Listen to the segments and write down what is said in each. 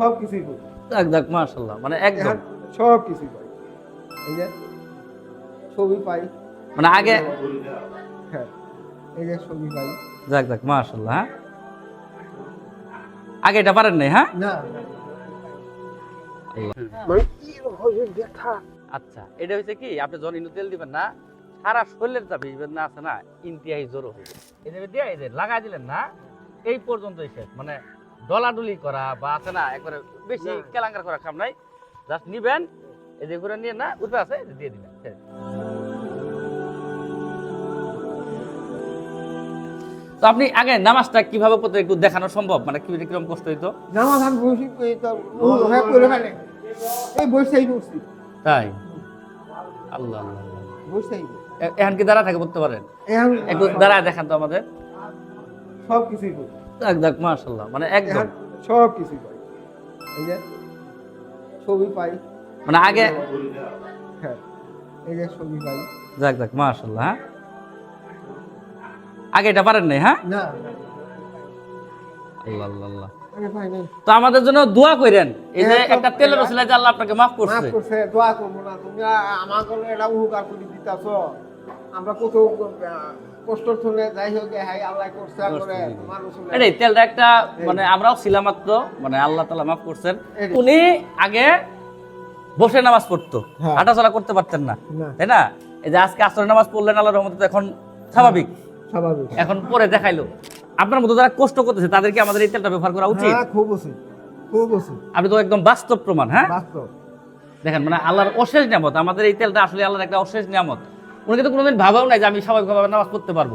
সব কিছুই মাশাল্লাহ মানে একদম। সব কিছুই পাই এই যে ছবি পাই। মানে আগে হ্যাঁ এই যে ছবি পাই। যাক যাক মাশাল্লাহ হ্যাঁ? আগে এটা পারেন নাই হ্যাঁ? না। মানে আচ্ছা এটা হচ্ছে কি আপনি যখন ইন্দু তেল দিবেন না সারা শরীরের চাপ না আছে না ইন্তিয়াই জোর হইবে। এই যে দিয়ে এই লাগাই দিলেন না এই পর্যন্তই শেষ মানে ডলাডুলি করা বা আছে না একবারে বেশি। কেলাঙ্কার করা কাম নাই। জাস্ট নিবেন এই যে ঘুরে নিয়ে না উঠবে আছে দিয়ে শেষ। তো আপনি আগে নামাজটা কীভাবে পড়তে একটু দেখানো সম্ভব? মানে কি কীরকম কষ্ট হইতো? নামাজ আমি বসি তো হ্যাঁ এই বসেই বসছি তাই? আল্লাহ আল্লাহ। বসেই এখন কি দাঁড়া থাকে পড়তে পারেন? এখন একটু দাঁড়ায় দেখান তো আমাদের। সব কিছুই করি যাক যাক মাশাল্লাহ মানে একদম। সব কিছুই পাই এই যে ছবি পাই। মানে আগে হ্যাঁ এই যে ছবি পাই। যাক যাক মাশাল্লাহ হ্যাঁ? আগে এটা পারেন নাই হ্যাঁ? না। আল্লাহ আল্লাহ তো আমাদের জন্য দোয়া করেন। এই যে হ্যাঁ, একটা তেলের ওসিলা যে আল্লাহ আপনাকে মাফ মাফ করছে। করছে দোয়া করব না। তুমি আমার এটা উপকার করে দিতেছ। আমরা কত শুনে যাই হোক হাই আল্লাহ করছে করে এটাই তেলটা একটা মানে আমরাও ছিলাম মাত্র মানে আল্লাহ তালা মাফ করছেন। উনি আগে বসে নামাজ পড়তো হ্যাঁ। হাঁটাচলা করতে পারতেন না তাই না? এই যে আজকে আসরের নামাজ পড়লেন আল্লাহ রহমতে এখন স্বাভাবিক। স্বাভাবিক। এখন পরে দেখাইলো। আপনার মতো যারা কষ্ট করতেছে তাদেরকে আমাদের এই তেলটা ব্যবহার করা উচিত। হ্যাঁ খুব উচিত খুব উচিত। আপনি তো একদম বাস্তব প্রমাণ হ্যাঁ? বাস্তব। দেখেন মানে আল্লাহর অশেষ নিয়ামত আমাদের এই তেলটা আসলে আল্লাহর একটা অশেষ নিয়ামত। উনি কিন্তু কোনোদিন ভাবাও নাই যে আমি স্বাভাবিকভাবে নামাজ পড়তে পারব।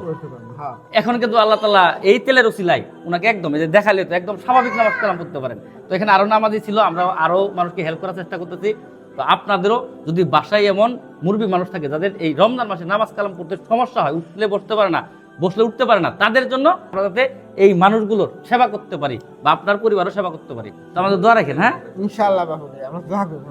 হ্যাঁ। এখন কিন্তু আল্লাহ তালা এই তেলের উসিলাই ওনাকে একদম এই যে দেখালে তো একদম স্বাভাবিক নামাজ কালাম করতে পারেন। তো এখানে আরও নামাজি ছিল আমরা আরও মানুষকে হেল্প করার চেষ্টা করতেছি। তো আপনাদেরও যদি বাসায় এমন মুরবি মানুষ থাকে যাদের এই রমজান মাসে নামাজ কালাম করতে সমস্যা হয় উঠলে বসতে পারে না বসলে উঠতে পারে না তাদের জন্য আমরা যাতে এই মানুষগুলোর সেবা করতে পারি বা আপনার পরিবারও সেবা করতে পারি। তো আমাদের দোয়া রাখেন হ্যাঁ? ইনশাআল্লাহ আমরা দোয়া করব।